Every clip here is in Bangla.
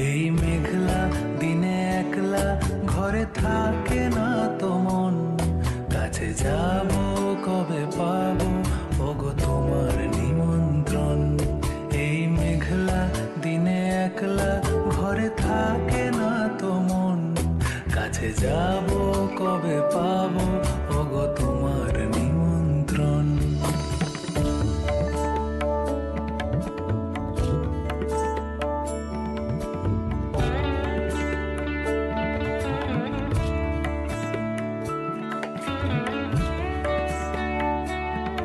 এই মেঘলা দিনে একলা ঘরে থাকে না তো মন। কাছে যাব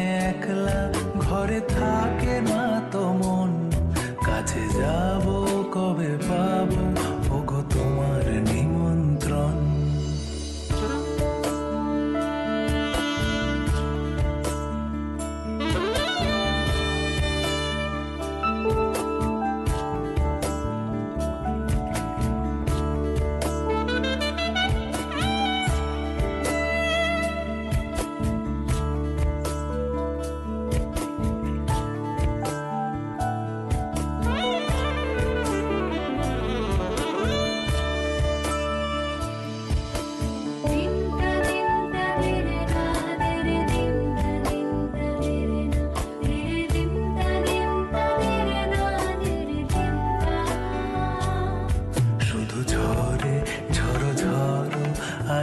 একলা ঘরে থাকে না তো মন। কাছে যাব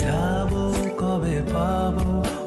যাব কবে পাবো?